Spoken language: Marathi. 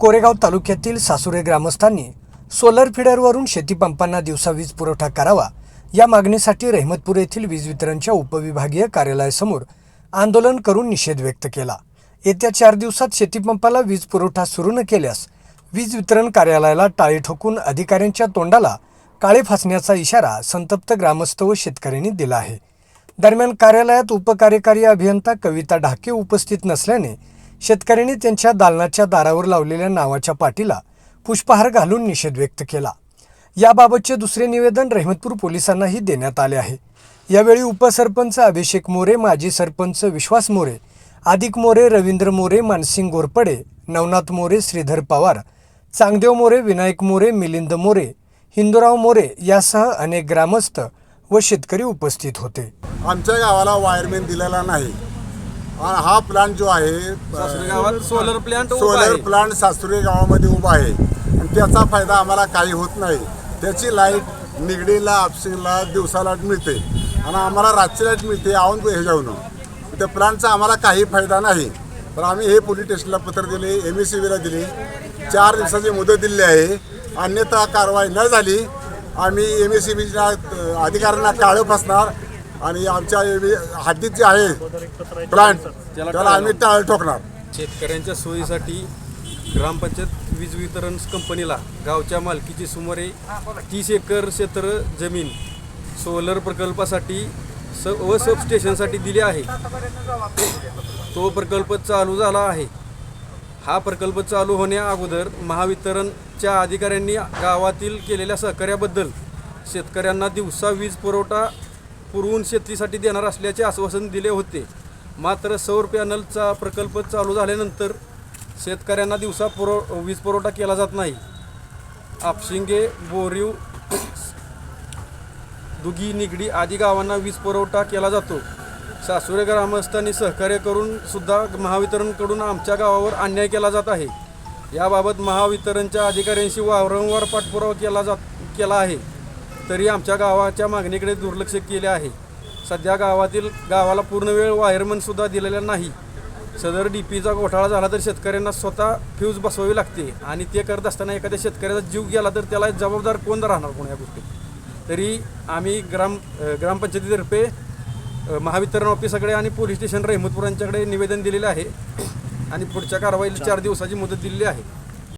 कोरेगाव तालुक्यातील सासुरे ग्रामस्थांनी सोलर फिडरवरून शेतीपंपांना दिवसा वीज पुरवठा करावा या मागणीसाठी रहमतपूर येथील वीज वितरणच्या उपविभागीय कार्यालयासमोर आंदोलन करून निषेध व्यक्त केला. येत्या चार दिवसात शेतीपंपाला वीज पुरवठा सुरू न केल्यास वीज वितरण कार्यालयाला टाळी ठोकून अधिकाऱ्यांच्या तोंडाला काळे फासण्याचा इशारा संतप्त ग्रामस्थ व शेतकऱ्यांनी दिला आहे. दरम्यान कार्यालयात उपकार्यकारी अभियंता कविता ढाके उपस्थित नसल्याने शेतकऱ्यांनी त्यांच्या दालनाच्या दारावर लावलेल्या नावाच्या पाटीला पुष्पहार घालून निषेध व्यक्त केला. याबाबतचे दुसरे निवेदन रहमतपूर पोलिसांनाही देण्यात आले आहे. यावेळी उपसरपंच अभिषेक मोरे माजी सरपंच विश्वास मोरे आदिक मोरे रवींद्र मोरे मानसिंग गोरपडे नवनाथ मोरे श्रीधर पवार चांगदेव मोरे विनायक मोरे मिलिंद मोरे हिंदूराव मोरे यासह अनेक ग्रामस्थ व शेतकरी उपस्थित होते. आमच्या गावाला वायरमॅन दिलेला नाही. आणि हा प्लांट जो आहे सासरे गावात सोलर प्लांट उभा सोलर आहे. प्लांट सासुरे गावामध्ये उभा आहे. आणि त्याचा फायदा आम्हाला काही होत नाही. त्याची लाइट निगडीला आपसिंगला दिवसाला मिळते. आणि आम्हाला रातची लाइट मिळते आवून हे जाऊन त्या प्लांटचा आम्हाला काही फायदा नाही. तर आम्ही हे पोलीस स्टेशनला पत्र दिले एम एस सी बीला दिली. चार दिवसाची मुदत दिली आहे. अन्यथा कारवाई न झाली आम्ही एम एस सी बीच्या अधिकाऱ्यांना काळं फसणार आणि आमच्या हद्दीत जे आहे प्लांट त्याला आम्ही टाळ ठोकणार. शेतकऱ्यांच्या सोयीसाठी ग्रामपंचायत वीज वितरण कंपनीला गावच्या मालकीची सुमारे तीस एकर क्षेत्र जमीन सोलर प्रकल्पासाठी स व सबस्टेशनसाठी दिली आहे. तो प्रकल्प चालू झाला आहे. हा प्रकल्प चालू होण्या अगोदर महावितरणच्या अधिकाऱ्यांनी गावातील केलेल्या सहकार्याबद्दल शेतकऱ्यांना दिवसा वीज पुरवठा पुरवून शेतीसाठी देणार असल्याचे आश्वासन दिले होते. मात्र सौर पॅनलचा प्रकल्प चालू झाल्यानंतर शेतकऱ्यांना दिवसा पुरव वीज पुरवठा केला जात नाही. आपशिंगे बोरीव दुगी निगडी आदी गावांना वीज पुरवठा केला जातो. सासुरे ग्रामस्थांनी सहकार्य करून सुद्धा महावितरणकडून आमच्या गावावर अन्याय केला जात आहे. याबाबत महावितरणच्या अधिकाऱ्यांशी वारंवार पाठपुरावा केला जात केला आहे. तरी आमच्या गावाच्या मागणीकडे दुर्लक्ष केले आहे. सध्या गावातील गावाला पूर्ण वेळ वायरमनसुद्धा दिलेला नाही. सदर डी पीचा घोटाळा झाला तर शेतकऱ्यांना स्वतः फ्यूज बसवावी लागते आणि ते करत असताना एखाद्या शेतकऱ्याचा जीव गेला तर त्याला जबाबदार कोण राहणार कोण या गोष्टी तरी आम्ही ग्राम ग्रामपंचायतीतर्फे महावितरण ऑफिसाकडे आणि पोलीस स्टेशन रहमतपुरांच्याकडे निवेदन दिलेले आहे. आणि पुढच्या कारवाईला चार दिवसाची मुदत दिलेली आहे.